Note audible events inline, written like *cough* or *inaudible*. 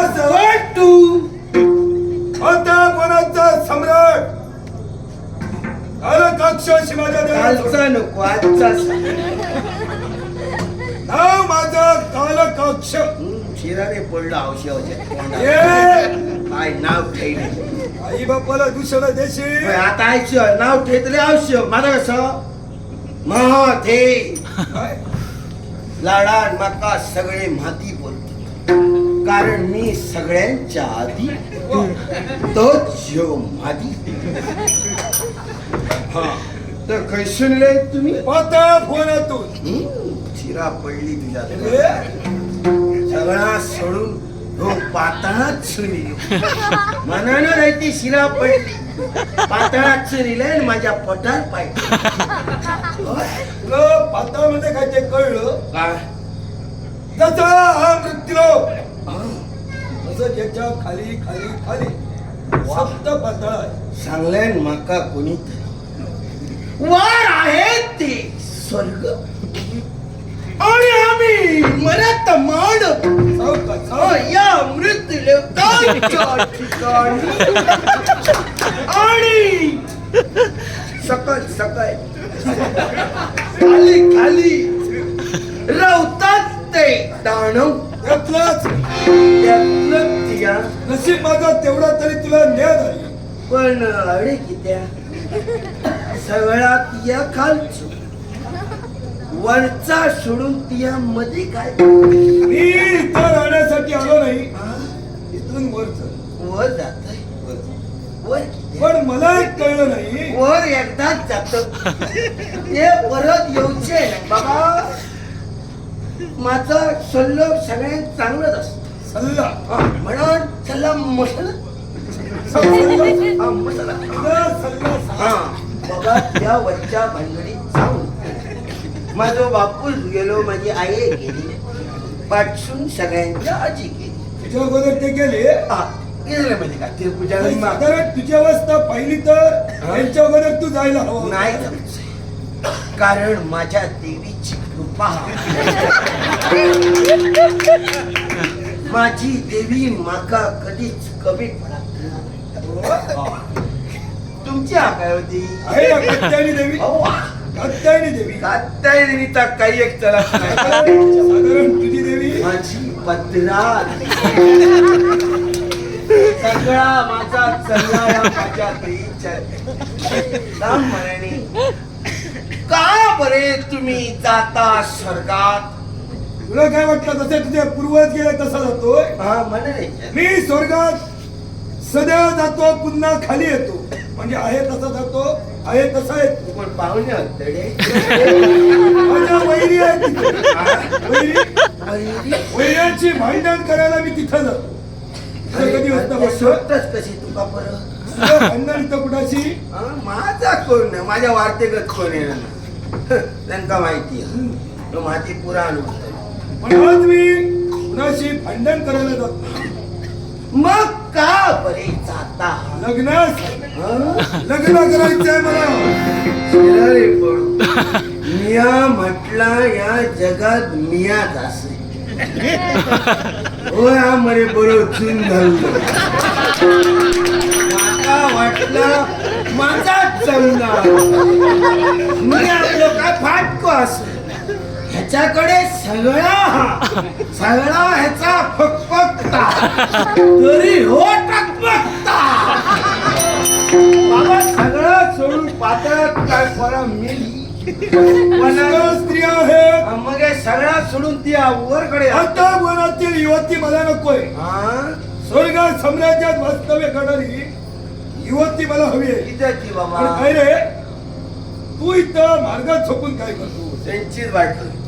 कोणाचं पण तू आता कोणाचा सम्राट? काल कक्ष शिवाजा देवाचं कालचा नको आजचा. नाव माझं काल कक्ष हम्म, शिराने पडलं औषध ये. काय नाव ठेवले? आई बापाला दुसरं देशी आता आयुष्य नाव ठेवले आवश्यक माझं कसं? महा ते काय? लाडान माका सगळे माती बोलते. कारण मी सगळ्यांच्या आधी तोच मादी हा तर कैसून रे तुम्ही पाता फोनातून. चिरा पडली तुझ्या सगळा सोडून हो पातळात सुनी मनानं नाही ती शिरा पडली. पातळात सुनीला आणि माझ्या पोटात पाहिजे तुला पातामध्ये काय ते कळलं. मृत्यू असं ज्याच्या खाली खाली खाली. सप्त पातळ आहे सांगल्यान माका कोणीतरी वर आहे ते. स्वर्ग? आणि आम्ही मरत माड. सावकाश, सावकाश. या मृत लोकांच्या ठिकाणी. आणि सकाळ सकाळ. खाली खाली. रावतात ते दानव. त्यातलाच त्यातलं तिया नशीब माझा तेवढा तरी तुला न्याय झाली. पण अडे कित्या? सगळा तिया खालचो वरचा सोडून तिया मध्ये काय? मी इथं राहण्यासाठी आलो नाही. इथून वरच वर जात वर? पण मला एक कळलं नाही. वर एकदाच जात. ते परत येऊचे. बाबा माझा सल्लो सगळ्यात चांगलंच असत. सल्ला. म्हणून सल्ला मसाला. सल्ला. मसाला. तुझा सल्ला सांग. बाबा त्या वरच्या भानगडीत जाऊन माझा बापूस गेलो माझी आई गेली. पाठसून सगळ्यांच्या आजी गेली. तुझ्या अगोदर ते गेले? गेलं म्हणजे का ते पूजा तुझी अवस्था पाहिली तर यांच्या अगोदर तू जायला हवं नाही कारण माझ्या देवीची कृपा. *laughs* माझी देवी माका कधीच कमी पडत. तुमची काय होती. कात्यायनी देवी? कात्यायनी देवी? देवीचा काही एक नाही. साधारण तुझी देवी? माझी पत्रा. सगळा माझा चल्ला माझ्या देवीच्या. का बरे तुम्ही जाता स्वर्गात? तुला काय वाटलं? जसे तुझे पूर्वज गेले तसा जातोय. हा मी स्वर्गात सदैव जातो पुन्हा खाली येतो. म्हणजे आहे तसा जातो आहे तसा येतो. पण पाहुणे माझ्या वैरी आहे तिथे. वैऱ्यांची भांडण करायला मी तिथं जातो. कधी होतं कशी तुका परत? भांडण इथं कुणाशी? हा, माझा कोण माझ्या वार्तेगत कोण ना त्यांना माहिती आहे. तो माती पुराण होतं. पण आज मी कुणाशी भांडण करायला जातो? मग का बरे जाता? लग्नास? लग्न करायचंय मला. मिया म्हटला या जगात मियाच असे होय हा मरे बरो चून माका वाटला माझाच जमणार. ह्याच्याकडे सगळा हा सगळा ह्याचा फकफकता. तरी हो टकमकता. बाबा सगळं सोडून पातळात काय फरा मिली सगळ्या स्त्रिया आहेत मग हे सगळा सोडून ती वरकडे आता वनातील युवती मला नकोय. स्वर्ग साम्राज्यात वास्तव्य करणारी युवती मला हवी आहे. किती बाबा? काय रे? तू इथं मार्गात झोपून काय करतो त्यांचीच वाटली